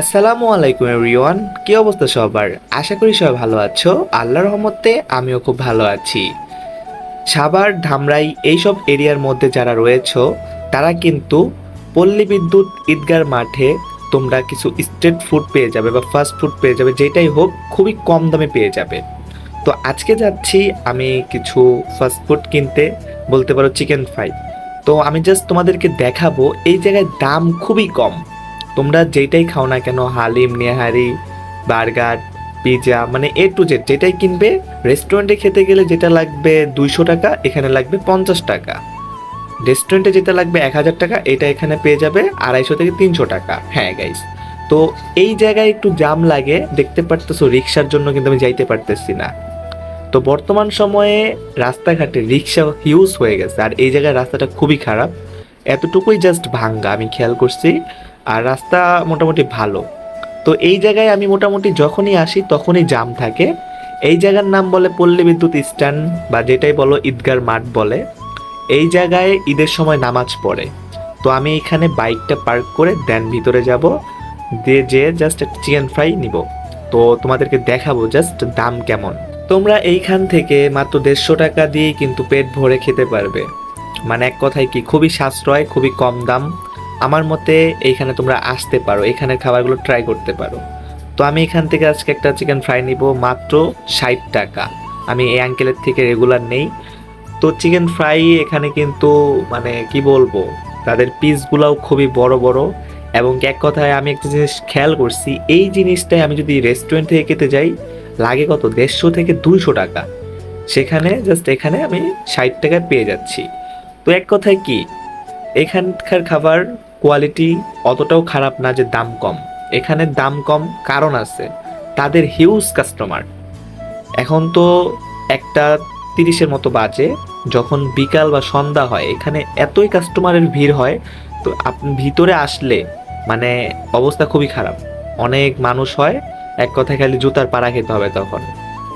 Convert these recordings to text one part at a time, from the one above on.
আসসালামু আলাইকুম এভরিওয়ান, কি অবস্থা সবার? আশা করি সবাই ভালো আছো। আল্লাহর রহমতে আমিও খুব ভালো আছি। সাভার, ধামরাই এইসব এরিয়ার মধ্যে যারা রয়েছো, তারা কিন্তু পল্লী বিদ্যুৎ ঈদগার মাঠে তোমরা কিছু স্ট্রিট ফুড পেয়ে যাবে বা ফাস্ট ফুড পেয়ে যাবে, যেটাই হোক, খুবই কম দামে পেয়ে যাবে। তো আজকে যাচ্ছি আমি কিছু ফাস্ট ফুড কিনতে, বলতে পারো চিকেন ফ্রাই। তো আমি জাস্ট তোমাদেরকে দেখাবো, এই জায়গায় দাম খুবই কম। তোমরা যেটাই খাও না কেন, হালিম, নেহারি, বার্গার পিৎজা মানে এ টু জেড যেটাই কিনবে রেস্টুরেন্টে খেতে গেলে যেটা লাগবে দুইশো টাকা, এখানে লাগবে পঞ্চাশ টাকা। রেস্টুরেন্টে যেটা লাগবে এক হাজার টাকা, এটা এখানে পেয়ে যাবে আড়াইশো থেকে তিনশো টাকা। হ্যাঁ গাইস তো এই জায়গায় একটু জাম লাগে, দেখতে পারতেছো, রিক্সার জন্য কিন্তু আমি যাইতে পারতেছি না। তো বর্তমান সময়ে রাস্তাঘাটে রিক্সা হিউজ হয়ে গেছে, আর এই জায়গায় রাস্তাটা খুবই খারাপ। এতটুকুই জাস্ট ভাঙ্গা, আমি খেয়াল করছি। আর রাস্তা মোটামুটি ভালো। তো এই জায়গায় আমি মোটামুটি যখনই আসি তখনই জাম থাকে। এই জায়গার নাম বলে পল্লী বিদ্যুৎ স্ট্যান্ড বা যেটাই বলো ঈদগার মাঠ বলে। এই জায়গায় ঈদের সময় নামাজ পড়ে। তো আমি এখানে বাইকটা পার্ক করে দেন ভিতরে যাব। দিয়ে যেয়ে জাস্ট একটা চিকেন ফ্রাই নিব। তো তোমাদেরকে দেখাবো জাস্ট দাম কেমন। তোমরা এইখান থেকে মাত্র দেড়শো টাকা দিয়েই কিন্তু পেট ভরে খেতে পারবে। মানে এক কথায় কি, খুবই সাশ্রয়, খুবই কম দাম। আমার মতে এইখানে তোমরা আসতে পারো, এখানের খাবারগুলো ট্রাই করতে পারো। তো আমি এখান থেকে আজকে একটা চিকেন ফ্রাই নিব, মাত্র ষাট টাকা। আমি এই আঙ্কেলের থেকে রেগুলার নেই। তো চিকেন ফ্রাই এখানে কিন্তু মানে কি বলব, তাদের পিসগুলাও খুবই বড় বড়। এবং এক কথায় আমি একটা জিনিস খেয়াল করছি, এই জিনিসটাই আমি যদি রেস্টুরেন্ট থেকে খেতে যাই, লাগে কত, দেড়শো থেকে দুইশো টাকা। সেখানে জাস্ট এখানে আমি ষাট টাকায় পেয়ে যাচ্ছি। তো এক কথায় কি, এখানকার খাবার কোয়ালিটি অতটাও খারাপ না যে দাম কম। এখানে দাম কম কারণ আছে, তাদের হিউজ কাস্টমার এখন তো একটা তিরিশের মতো বাজে, যখন বিকাল বা সন্ধ্যা হয়, এখানে এতই কাস্টমারের ভিড় হয়, তো আপনি ভিতরে আসলে মানে অবস্থা খুবই খারাপ। অনেক মানুষ হয়, এক কথায় খালি জুতার পাড়া খেতে হবে তখন।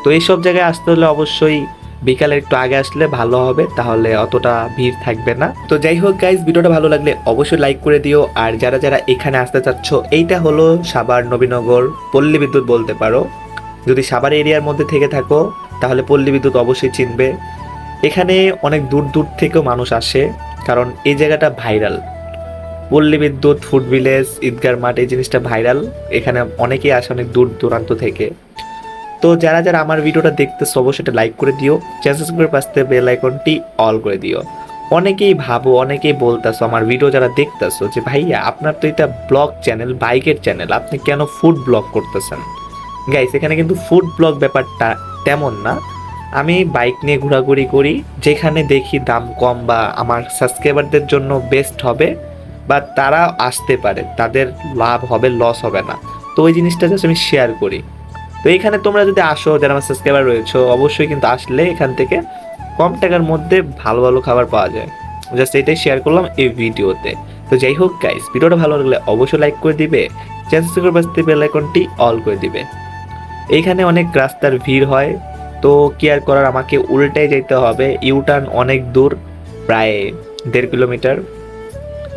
তো এইসব জায়গায় আসতে হলে অবশ্যই বিকালে একটু আগে আসলে ভালো হবে, তাহলে অতটা ভিড় থাকবে না। তো যাই হোক গাইজ ভিডিওটা ভালো লাগলে অবশ্যই লাইক করে দিও। আর যারা যারা এখানে আসতে চাচ্ছ, এইটা হলো সাবার নবীনগর পল্লী বিদ্যুৎ বলতে পারো। যদি সাবার এরিয়ার মধ্যে থেকে থাকো, তাহলে পল্লী বিদ্যুৎ অবশ্যই চিনবে। এখানে অনেক দূর দূর থেকেও মানুষ আসে, কারণ এই জায়গাটা ভাইরাল পল্লী বিদ্যুৎ ফুড ভিলেজ ঈদগার মাঠ, এই জিনিসটা ভাইরাল এখানে অনেকেই আসে অনেক দূর দূরান্ত থেকে। তো যারা যারা আমার ভিডিওটা দেখতেছো, অবশ্যই এটা লাইক করে দিও। চ্যানেল করে পাশে বেল আইকনটি অল করে দিও। অনেকেই ভাবো, অনেকেই বলতেছো, আমার ভিডিও যারা দেখতেছো, যে ভাইয়া, আপনার তো এটা ব্লগ চ্যানেল বাইকের চ্যানেল আপনি কেন ফুড ব্লগ করতেছেন? গাইস এখানে কিন্তু ফুড ব্লগ ব্যাপারটা তেমন না। আমি বাইক নিয়ে ঘোরাঘুরি করি, যেখানে দেখি দাম কম বা আমার সাবস্ক্রাইবারদের জন্য বেস্ট হবে, বা তারা আসতে পারে, তাদের লাভ হবে লস হবে না। তো ওই জিনিসটা জাস্ট আমি শেয়ার করি। তো এখানে তোমরা যদি আসো, যারা আমার সাবস্ক্রাইবার রয়েছে, অবশ্যই কিন্তু আসলে এখান থেকে কম টাকার মধ্যে ভালো ভালো খাবার পাওয়া যায়। জাস্ট এটাই শেয়ার করলাম এই ভিডিওতে। তো যাই হোক গাইস ভিডিওটা ভালো লাগলে অবশ্যই লাইক করে দিবে। চ্যানেল করে বাঁচতে বেল আইকনটি অল করে দিবে। এইখানে অনেক রাস্তার ভিড় হয়, তো কেয়ার করার, আমাকে উল্টাই যেতে হবে। ইউটার্ন অনেক দূর, প্রায় দেড় কিলোমিটার।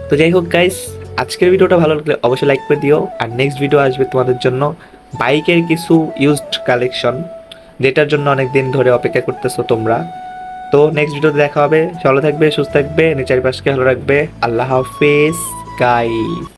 তো যাই হোক গাইস আজকের ভিডিওটা ভালো লাগলে অবশ্যই লাইক করে দিও। আর নেক্সট ভিডিও আসবে তোমাদের জন্য। বাইকের কিছু ইউজড কালেকশন যেটার জন্য অনেক দিন ধরে অপেক্ষা করতেছো তোমরা। তো নেক্সট ভিডিওতে দেখা হবে। ভালো থাকবে, সুস্থ থাকবে নিজের পাশকে ভালো রাখবে। আল্লাহ হাফেজ গাইস